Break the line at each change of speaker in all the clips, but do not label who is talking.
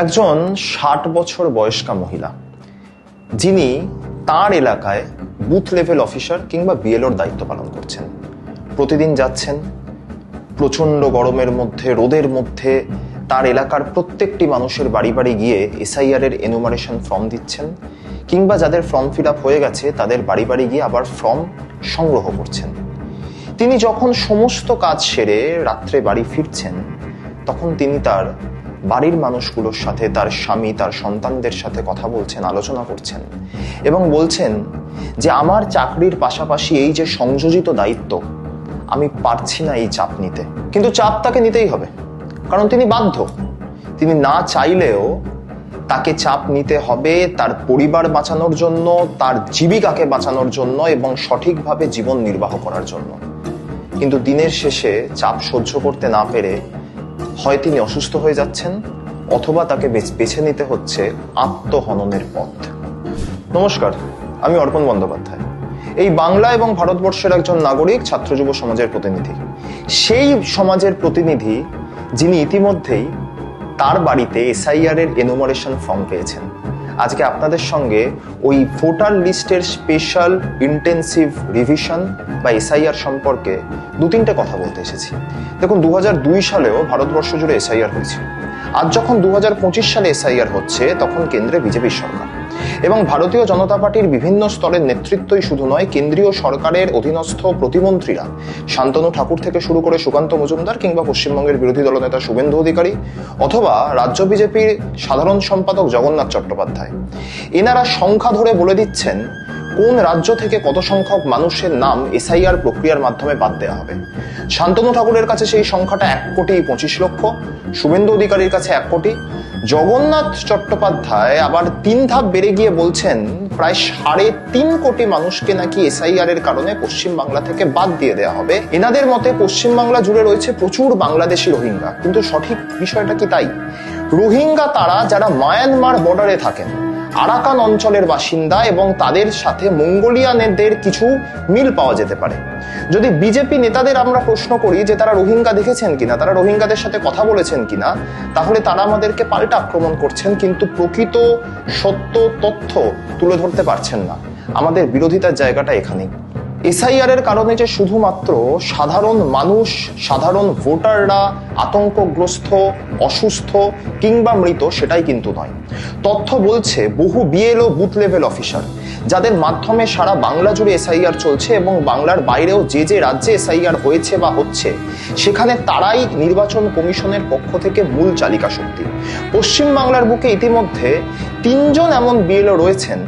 একজন ষাট বছর বয়স্কা মহিলা, যিনি তার এলাকায় বুথ লেভেল অফিসার কিংবা বিএলওর দায়িত্ব পালন করছেন। প্রতিদিন যাচ্ছেন, প্রচণ্ড গরমের মধ্যে, রোদের মধ্যে, তার এলাকার প্রত্যেকটি মানুষের বাড়ি বাড়ি গিয়ে এসআইআর এর এনুমারেশন ফর্ম দিচ্ছেন, কিংবা যাদের ফর্ম ফিল হয়ে গেছে, তাদের বাড়ি বাড়ি গিয়ে আবার ফর্ম সংগ্রহ করছেন। তিনি যখন সমস্ত কাজ সেরে রাত্রে বাড়ি ফিরছেন, তখন তিনি তার বাড়ির মানুষগুলোর সাথে, তার স্বামী, তার সন্তানদের সাথে কথা বলছেন, আলোচনা করছেন এবং বলছেন যে আমার চাকরির পাশাপাশি এই যে সংযোজিত দায়িত্ব, আমি পারছি না এই চাপ নিতে। কিন্তু চাপ তাকে নিতেই হবে। কারণ তিনি বাধ্য। তিনি না চাইলেও তাকে চাপ নিতে হবে তার পরিবার বাঁচানোর জন্য, তার জীবিকাকে বাঁচানোর জন্য এবং সঠিকভাবে জীবন নির্বাহ করার জন্য। কিন্তু দিনের শেষে চাপ সহ্য করতে না পেরে হয় তিনি অসুস্থ হয়ে যাচ্ছেন, অথবা তাকে বেছে নিতে হচ্ছে আত্মহননের পথ। নমস্কার, আমি অর্পণ বন্দ্যোপাধ্যায়। এই বাংলা এবং ভারতবর্ষের একজন নাগরিক, ছাত্র যুব সমাজের প্রতিনিধি। সেই সমাজের প্রতিনিধি যিনি ইতিমধ্যেই তার বাড়িতে এসআইআর এর এনুমারেশন ফর্ম পেয়েছেন। আজকে আপনাদের সঙ্গে ওই ভোটার লিস্টের স্পেশাল ইন্টেন্সিভ রিভিশন বা এসআইআর সম্পর্কে দু তিনটে কথা বলতে এসেছি। দেখুন দু হাজার দুই সালেও ভারতবর্ষ জুড়ে এসআইআর হয়েছে আজ যখন দু হাজার পঁচিশ সালে এসআইআর হচ্ছে, তখন কেন্দ্রে বিজেপির সরকার। এবং ভারতীয় জনতা পার্টির বিভিন্ন স্তরের নেতৃত্বই শুধু নয়, কেন্দ্রীয় সরকারের অধীনস্থ প্রতিমন্ত্রীরা। শান্তনু ঠাকুর থেকে শুরু করে সুকান্ত মজুমদার কিংবা পশ্চিমবঙ্গের বিরোধী দলনেতা শুভেন্দু অধিকারী অথবা রাজ্য বিজেপির সাধারণ সম্পাদক জগন্নাথ চট্টোপাধ্যায়। এনারা সংখ্যা ধরে বলে দিচ্ছেন, কোন রাজ্য থেকে কত সংখ্যক মানুষের নাম এসআইআর প্রক্রিয়ার মাধ্যমে বাদ দেওয়া হবে। শান্তনু ঠাকুরের কাছে সেই সংখ্যাটা এক কোটি পঁচিশ লক্ষ, শুভেন্দু অধিকারীর কাছে এক কোটি জগন্নাথ চট্টোপাধ্যায় আবার তিন ধাপ বেড়ে গিয়ে বলছেন, প্রায় সাড়ে তিন কোটি মানুষকে নাকি এসআইআর এর কারণে পশ্চিমবাংলা থেকে বাদ দিয়ে দেওয়া হবে। এনাদের মতে পশ্চিমবাংলা জুড়ে রয়েছে প্রচুর বাংলাদেশি রোহিঙ্গা। কিন্তু সঠিক বিষয়টা কি তাই? রোহিঙ্গা তারা যারা মায়ানমার বর্ডারে থাকেন আরাকান অঞ্চলের বাসিন্দা এবং তাদের সাথে মঙ্গোলিয়ানদের কিছু মিল পাওয়া যেতে পারে। যদি বিজেপি নেতাদের আমরা প্রশ্ন করি যে তারা রোহিঙ্গা দেখেছেন কিনা, তারা রোহিঙ্গাদের সাথে কথা বলেছেন কিনা, তাহলে তারা আমাদেরকে পাল্টা আক্রমণ করছেন কিন্তু প্রকৃত সত্য তথ্য তুলে ধরতে পারছেন না। আমাদের বিরোধিতার জায়গাটা এখানেই। এসআইআর এর কারণে যে শুধুমাত্র সাধারণ মানুষ, সাধারণ ভোটাররা আতঙ্কগ্রস্ত, অসুস্থ কিংবা মৃত সেটাই কিন্তু নয়। তথ্য বলছে বহু বিএলও বুথ লেভেল অফিসার, যাদের মাধ্যমে সারা বাংলা জুড়ে এসআইআর চলছে এবং বাংলার বাইরেও যে যে রাজ্যে এসআইআর হয়েছে বা হচ্ছে, সেখানে তারাই নির্বাচন কমিশনের পক্ষ থেকে মূল চালিকা শক্তি। পশ্চিম বাংলার বুকে ইতিমধ্যে তিনজন এমন বিএলও রয়েছেন,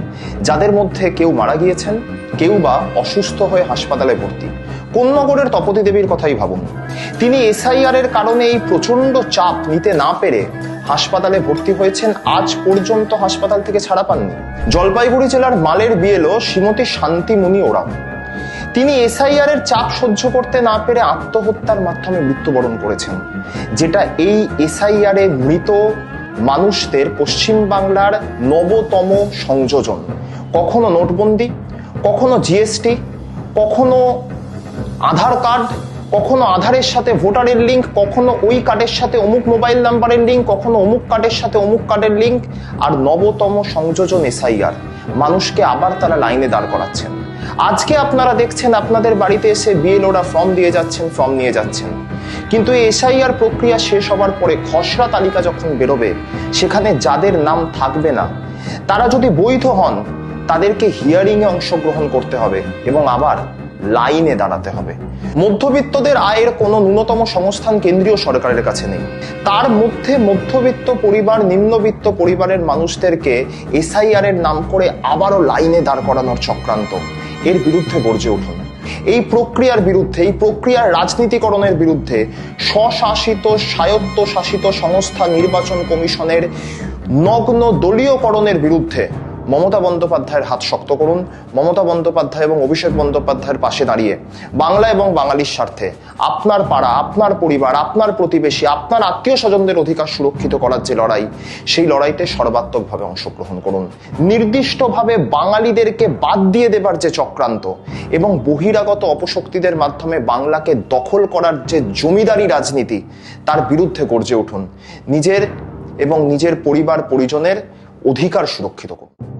যাদের মধ্যে কেউ মারা গিয়েছেন কেউ বা অসুস্থ হয়ে হাসপাতালে ভর্তি। কোন্নগরের তপতি দেবীর কথাই ভাবুন। তিনি এসআইআর এর কারণে এই প্রচণ্ড চাপ নিতে না পেরে হাসপাতালে ভর্তি হয়েছেন, আজ পর্যন্ত হাসপাতাল থেকে ছাড়া পাননি। জলপাইগুড়ি জেলার মালের বিএলও শ্রীমতী শান্তিমণি ওরাও। তিনি এসআইআর এর চাপ সহ্য করতে না পেরে আত্মহত্যার মাধ্যমে মৃত্যুবরণ করেছেন, যেটা এই এসআইআর এ মৃত মানুষদের পশ্চিম বাংলার নবতম সংযোজন। কখনো নোটবন্দি কখনো জিএসটি কখনো আধার কার্ড কখনো আধারের সাথে ভোটারের লিঙ্ক কখনো ওই কার্ডের সাথে অমুক মোবাইল নাম্বারের লিঙ্ক কখনো অমুক কার্ডের সাথে অমুক কার্ডের লিঙ্ক আর নবতম সংযোজন এসআইআর মানুষকে আবার তারা লাইনে দাঁড় করাচ্ছেন। আজকে আপনারা দেখছেন আপনাদের বাড়িতে এসে বিএলওরা ফর্ম দিয়ে যাচ্ছেন ফর্ম নিয়ে যাচ্ছেন। কিন্তু এই এসআইআর প্রক্রিয়া শেষ হবার পরে খসড়া তালিকা যখন বেরোবে, সেখানে যাদের নাম থাকবে না, তারা যদি বৈধ হন তাদেরকে হিয়ারিং এ অংশগ্রহণ করতে হবে এবং আবার লাইনে দাঁড়াতে হবে। মধ্যবিত্তদের আয়ের কোনো ন্যূনতম সংস্থান কেন্দ্রীয় সরকারের কাছে নেই। তার মধ্যে মধ্যবিত্ত পরিবার, নিম্নবিত্ত পরিবারের মানুষদেরকে এসআইআর এর নাম করে আবারও লাইনে দাঁড় করানোর চক্রান্ত। এর বিরুদ্ধে গর্জে উঠুন। এই প্রক্রিয়ার বিরুদ্ধে, এই প্রক্রিয়ার রাজনীতিকরণের বিরুদ্ধে স্বশাসিত স্বায়ত্ত শাসিত সংস্থা নির্বাচন কমিশনের নগ্ন দলীয়করণের বিরুদ্ধে মমতা বন্দ্যোপাধ্যায়ের হাত শক্ত করুন। মমতা বন্দ্যোপাধ্যায় এবং অভিষেক বন্দ্যোপাধ্যায়ের পাশে দাঁড়িয়ে বাংলা এবং বাঙালির স্বার্থে আপনার পাড়া, আপনার পরিবার, আপনার প্রতিবেশী, আপনার আত্মীয় স্বজনদের অধিকার সুরক্ষিত করার যে লড়াই, সেই লড়াইতে সর্বাত্মকভাবে অংশগ্রহণ করুন। নির্দিষ্টভাবে বাঙালিদেরকে বাদ দিয়ে দেবার যে চক্রান্ত এবং বহিরাগত অপশক্তিদের মাধ্যমে বাংলাকে দখল করার যে জমিদারি রাজনীতি, তার বিরুদ্ধে গর্জে উঠুন। নিজের এবং নিজের পরিবার পরিজনের অধিকার সুরক্ষিত করুন।